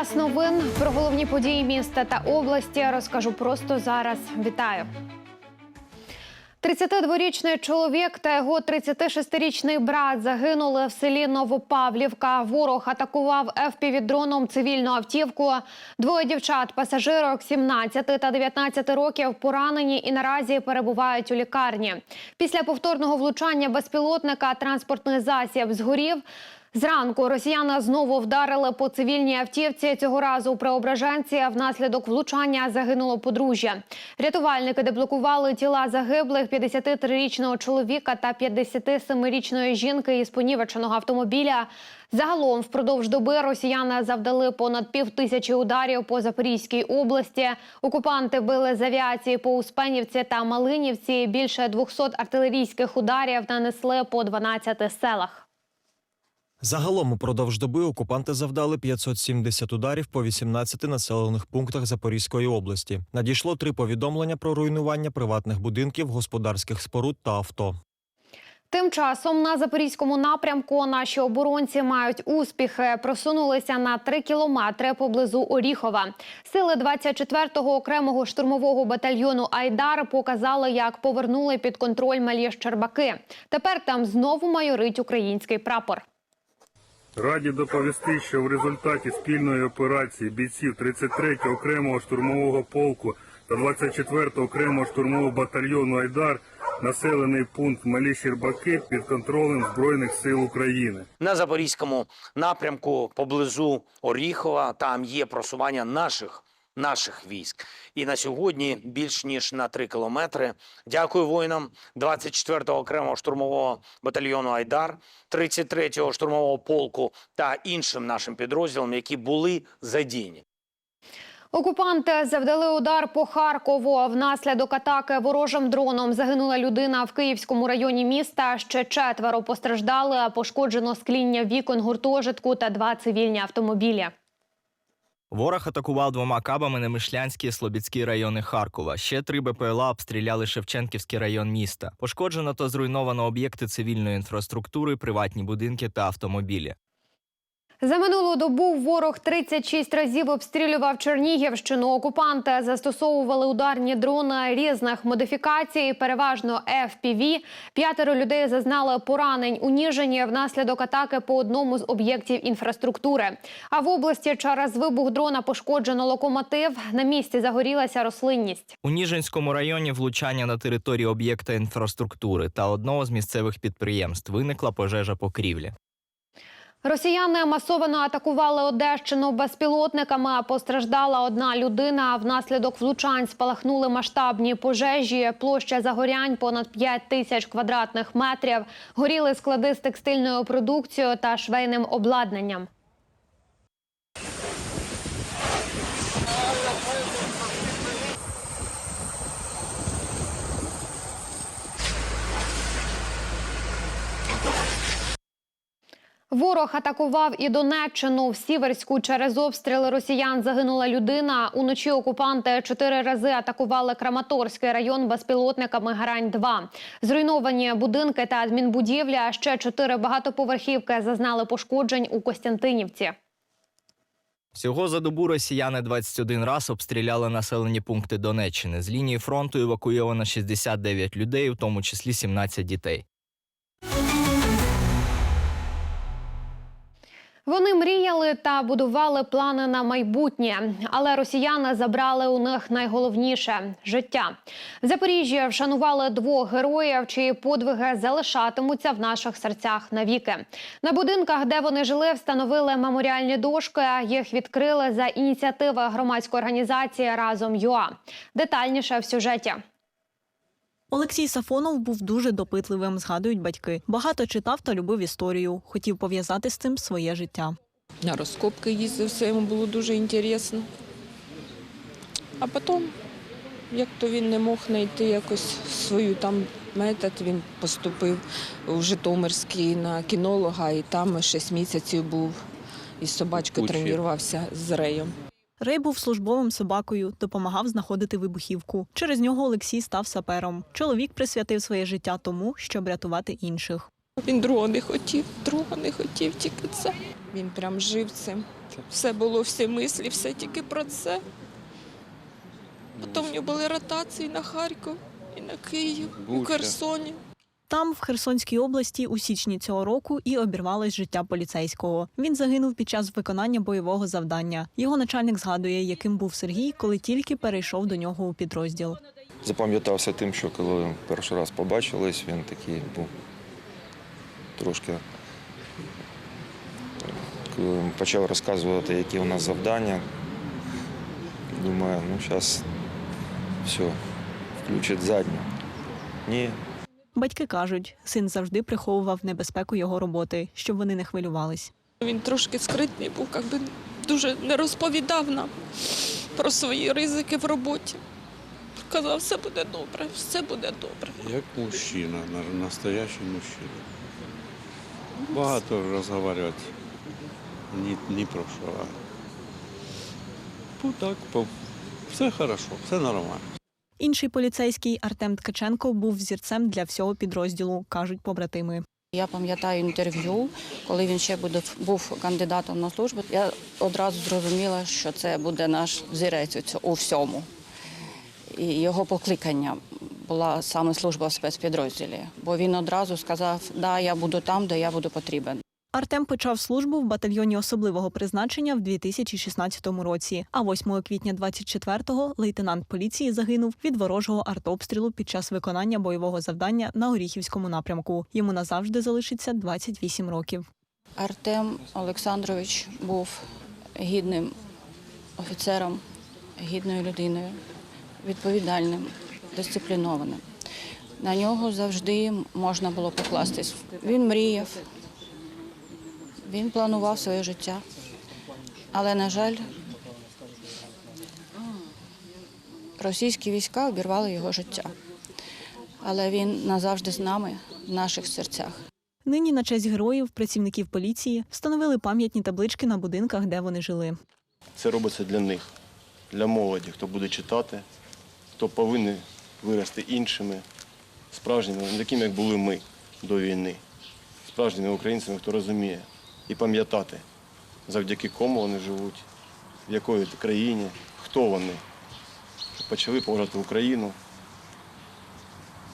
Час новин про головні події міста та області розкажу просто зараз. Вітаю. 32-річний чоловік та його 36-річний брат загинули в селі Новопавлівка. Ворог атакував ФПВ-дроном цивільну автівку. Двоє дівчат, пасажирок 17 та 19 років, поранені і наразі перебувають у лікарні. Після повторного влучання безпілотника транспортний засіб згорів. Зранку росіяни знову вдарили по цивільній автівці. Цього разу у Преображенці внаслідок влучання загинуло подружжя. Рятувальники деблокували тіла загиблих 53-річного чоловіка та 57-річної жінки із понівеченого автомобіля. Загалом впродовж доби росіяни завдали понад пів тисячі ударів по Запорізькій області. Окупанти били з авіації по Успенівці та Малинівці. Більше 200 артилерійських ударів нанесли по 12 селах. Загалом упродовж доби окупанти завдали 570 ударів по 18 населених пунктах Запорізької області. Надійшло три повідомлення про руйнування приватних будинків, господарських споруд та авто. Тим часом на запорізькому напрямку наші оборонці мають успіхи. Просунулися на три кілометри поблизу Оріхова. Сили 24-го окремого штурмового батальйону Айдар показали, як повернули під контроль малі Щербаки. Тепер там знову майорить український прапор. Раді доповісти, що в результаті спільної операції бійців 33-го окремого штурмового полку та 24-го окремого штурмового батальйону Айдар населений пункт Малі Щербаки під контролем Збройних сил України. на запорізькому напрямку поблизу Оріхова. Там є просування наших. Наших військ і на сьогодні більш ніж на три кілометри. Дякую воїнам 24-го окремого штурмового батальйону Айдар, 33-го штурмового полку та іншим нашим підрозділам, які були задіяні. Окупанти завдали удар по Харкову. Внаслідок атаки ворожим дроном загинула людина в Київському районі міста. Ще четверо постраждали. Пошкоджено скління вікон гуртожитку та два цивільні автомобілі. Ворог атакував двома кабами Немишлянські і Слобідські райони Харкова. Ще три БПЛА обстріляли Шевченківський район міста. Пошкоджено та зруйновано об'єкти цивільної інфраструктури, приватні будинки та автомобілі. За минулу добу ворог 36 разів обстрілював Чернігівщину. Окупанти застосовували ударні дрони різних модифікацій, переважно FPV. П'ятеро людей зазнали поранень у Ніжині внаслідок атаки по одному з об'єктів інфраструктури. А в області через вибух дрона пошкоджено локомотив. На місці загорілася рослинність. У Ніжинському районі влучання на території об'єкта інфраструктури та одного з місцевих підприємств виникла пожежа покрівлі. Росіяни масово атакували Одещину безпілотниками. Постраждала одна людина. Внаслідок влучань спалахнули масштабні пожежі. Площа загорянь понад 5 тисяч квадратних метрів. Горіли склади з текстильною продукцією та швейним обладнанням. Ворог атакував і Донеччину в Сіверську. Через обстріли росіян загинула людина. Уночі окупанти чотири рази атакували Краматорський район безпілотниками Грань-2. Зруйновані будинки та адмінбудівля. Ще чотири багатоповерхівки зазнали пошкоджень у Костянтинівці. Всього за добу росіяни 21 раз обстріляли населені пункти Донеччини. З лінії фронту евакуйовано 69 людей, у тому числі 17 дітей. Вони мріяли та будували плани на майбутнє, але росіяни забрали у них найголовніше життя. В Запоріжжі вшанували двох героїв, чиї подвиги залишатимуться в наших серцях навіки. На будинках, де вони жили, встановили меморіальні дошки. Їх відкрили за ініціативи громадської організації Разом ЮА. Детальніше в сюжеті. Олексій Сафонов був дуже допитливим, згадують батьки. Багато читав та любив історію. Хотів пов'язати з цим своє життя. На розкопки їздив, все йому було дуже інтересно. А потім, як то він не мог знайти якось свою там метод, він поступив у Житомирський на кінолога, і там 6 місяців був. І з собачкою тренувався з Реєм. Рей був службовим собакою, допомагав знаходити вибухівку. Через нього Олексій став сапером. Чоловік присвятив своє життя тому, щоб рятувати інших. Він другого не хотів, другого не хотів, тільки це. Він прям жив цим. Все було, всі мислі, все тільки про це. Потім в нього були ротації на Харків і на Київ, у. Херсоні. Там, в Херсонській області, у січні цього року і обірвалось життя поліцейського. Він загинув під час виконання бойового завдання. Його начальник згадує, яким був Сергій, коли тільки перейшов до нього у підрозділ. Запам'ятався тим, що коли перший раз побачились, він такий був трошки. Почав розказувати, які у нас завдання, думаю, ну зараз все, включить задню. Ні, Батьки кажуть, син завжди приховував небезпеку його роботи, щоб вони не хвилювались. Він трошки скритний був, якби дуже не розповідав нам про свої ризики в роботі. Казав, все буде добре, все буде добре. Як мужчина, настоящий мужчина. Багато розговорювати ні, ні про що. Ну так, все хорошо, все нормально. Інший поліцейський Артем Ткаченко був взірцем для всього підрозділу, кажуть побратими. Я пам'ятаю інтерв'ю, коли він ще був кандидатом на службу. Я одразу зрозуміла, що це буде наш взірець у всьому. І його покликання була саме служба в спецпідрозділі, бо він одразу сказав, да, я буду там, де я буду потрібен. Артем почав службу в батальйоні особливого призначення в 2016 році. А 8 квітня 24-го лейтенант поліції загинув від ворожого артобстрілу під час виконання бойового завдання на Оріхівському напрямку. Йому назавжди залишиться 28 років. Артем Олександрович був гідним офіцером, гідною людиною, відповідальним, дисциплінованим. На нього завжди можна було покластись. Він мріяв, він планував своє життя. Але, на жаль, російські війська обірвали його життя. Але він назавжди з нами, в наших серцях. Нині на честь героїв, працівників поліції, встановили пам'ятні таблички на будинках, де вони жили. Це робиться для них, для молоді, хто буде читати, хто повинен вирости іншими, справжніми, такими, як були ми до війни, справжніми українцями, хто розуміє, і пам'ятати, завдяки кому вони живуть, в якої країні, хто вони, почали поважати Україну.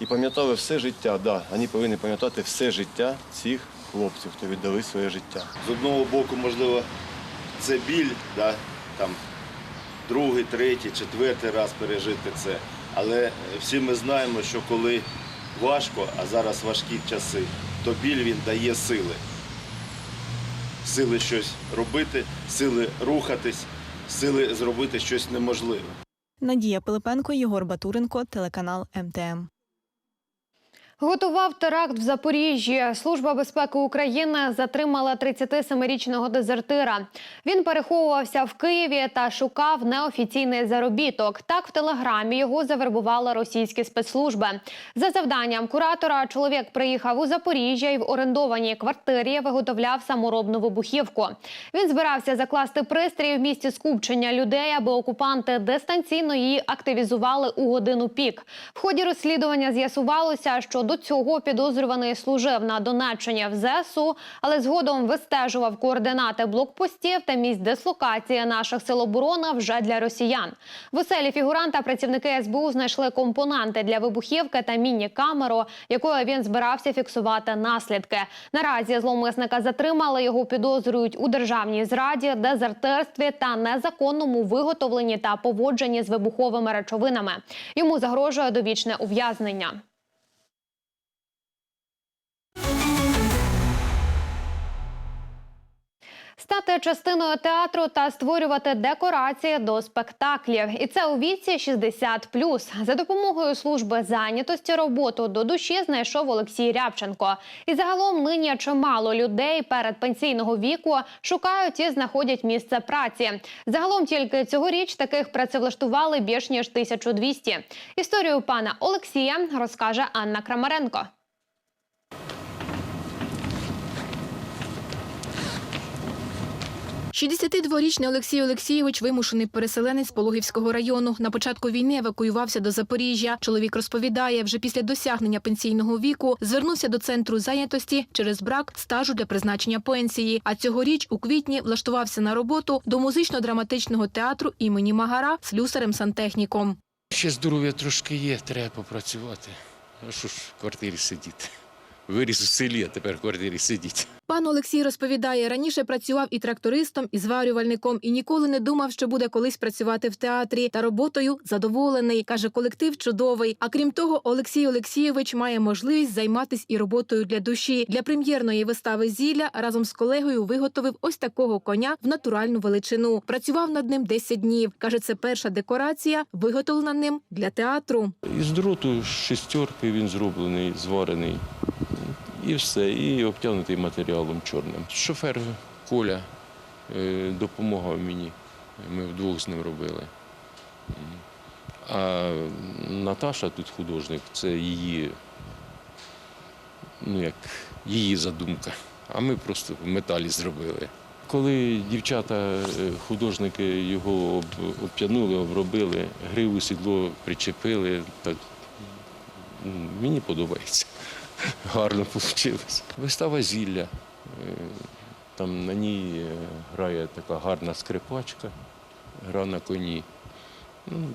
І пам'ятали все життя, да, вони повинні пам'ятати все життя цих хлопців, хто віддали своє життя. З одного боку, можливо, це біль, да, там, другий, третій, четвертий раз пережити це. Але всі ми знаємо, що коли важко, а зараз важкі часи, то біль він дає сили. Сили щось робити, сили рухатись, сили зробити щось неможливе. Надія Пилипенко, Єгор Батуренко, телеканал МТМ. Готував теракт в Запоріжжі. Служба безпеки України затримала 37-річного дезертира. Він переховувався в Києві та шукав неофіційний заробіток. Так в телеграмі його завербували російські спецслужби. За завданням куратора чоловік приїхав у Запоріжжя і в орендованій квартирі виготовляв саморобну вибухівку. Він збирався закласти пристрій в місці скупчення людей, аби окупанти дистанційно її активізували у годину пік. В ході розслідування з'ясувалося, що до цього підозрюваний служив на Донеччині в ЗСУ, але згодом вистежував координати блокпостів та місць дислокації наших сил оборони вже для росіян. В оселі фігуранта працівники СБУ знайшли компоненти для вибухівки та міні-камеру, якою він збирався фіксувати наслідки. Наразі зловмисника затримали. Його підозрюють у державній зраді, дезертирстві та незаконному виготовленні та поводженні з вибуховими речовинами. Йому загрожує довічне ув'язнення. Стати частиною театру та створювати декорації до спектаклів, і це у віці 60+. За допомогою служби зайнятості роботу до душі знайшов Олексій Рябченко. І загалом нині чимало людей перед пенсійного віку шукають і знаходять місце праці. Загалом тільки цьогоріч таких працевлаштували більш ніж 1200. Історію пана Олексія розкаже Анна Крамаренко. 62-річний Олексій Олексійович вимушений переселенець Пологівського району. На початку війни евакуювався до Запоріжжя. Чоловік розповідає, вже після досягнення пенсійного віку звернувся до центру зайнятості через брак стажу для призначення пенсії. А цьогоріч у квітні влаштувався на роботу до музично-драматичного театру імені Магара слюсарем-сантехніком. Ще здоров'я трошки є, треба попрацювати. А що ж в квартирі сидіти? Виріс у селі, а тепер в квартирі сидіть. Пан Олексій розповідає, раніше працював і трактористом, і зварювальником, і ніколи не думав, що буде колись працювати в театрі. Та роботою задоволений. Каже, колектив чудовий. А крім того, Олексій Олексійович має можливість займатися і роботою для душі. Для прем'єрної вистави зілля разом з колегою виготовив ось такого коня в натуральну величину. Працював над ним 10 днів. Каже, це перша декорація, виготовлена ним для театру. Із дроту шестерки він зроблений, зварений. І все, і обтягнутий матеріалом чорним. Шофер Коля е, допомагав мені. Ми вдвох з ним робили. А Наташа тут художник, це її, ну як, її задумка. А ми просто в металі зробили. Коли дівчата, е, художники його об- обтягнули, обробили, гриву сідло причепили, так мені подобається. Гарно вийшло. Вистава зілля. Е, Там на ній е, грає така гарна скрипачка, гра на коні. Ну,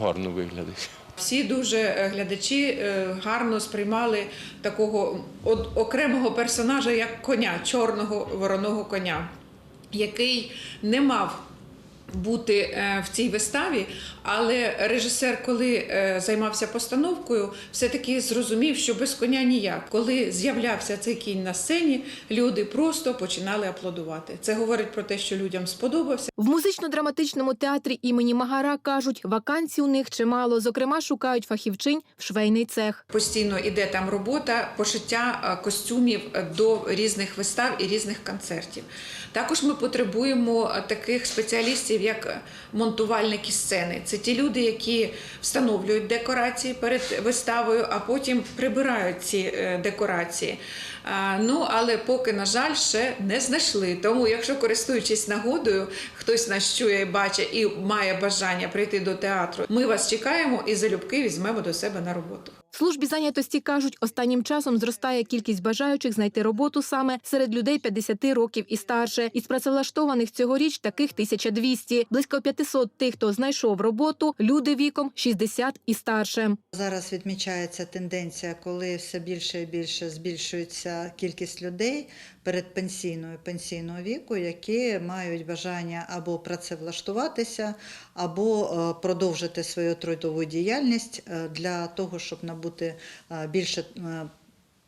гарно виглядає. Всі дуже е, глядачі гарно сприймали такого окремого персонажа, як коня, чорного вороного коня, який не мав бути е, в цій виставі, але режисер, коли е, займався постановкою, все-таки зрозумів, що без коня ніяк. Коли з'являвся цей кінь на сцені, люди просто починали аплодувати. Це говорить про те, що людям сподобався. В музично-драматичному театрі імені Магара кажуть, вакансій у них чимало. Зокрема, шукають фахівчинь в швейний цех. Постійно іде там робота, пошиття е, костюмів до різних вистав і різних концертів. Також ми потребуємо таких спеціалістів, як е, монтувальники сцени. Це ті люди, які встановлюють декорації перед виставою, а потім прибирають ці е, декорації. Ну, але поки, на жаль, ще не знайшли. Тому, якщо користуючись нагодою, хтось нас чує бачить і має бажання прийти до театру, ми вас чекаємо і залюбки візьмемо до себе на роботу. Службі зайнятості кажуть, останнім часом зростає кількість бажаючих знайти роботу саме серед людей 50 років і старше. Із працевлаштованих цьогоріч таких 1200. Близько 500 тих, хто знайшов роботу, люди віком 60 і старше. Зараз відмічається тенденція, коли все більше і більше збільшується кількість людей передпенсійного і пенсійного віку, які мають бажання або працевлаштуватися, або е, продовжити свою трудову діяльність е, для того, щоб набути е, більше.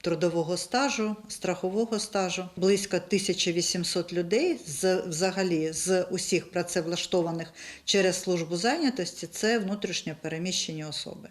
Трудового стажу, страхового стажу близько 1800 людей з взагалі з усіх працевлаштованих через службу зайнятості це внутрішньо переміщені особи.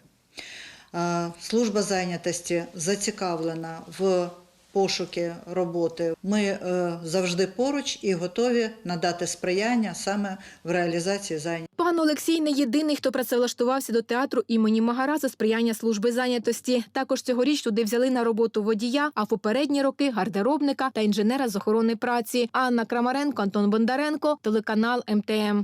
Служба зайнятості зацікавлена в пошуки роботи. Ми е, завжди поруч і готові надати сприяння саме в реалізації зайнятості. Пан Олексій не єдиний, хто працевлаштувався до театру імені Магара за сприяння служби зайнятості. Також цьогоріч туди взяли на роботу водія, а в попередні роки гардеробника та інженера з охорони праці. Анна Крамаренко, Антон Бондаренко, телеканал МТМ.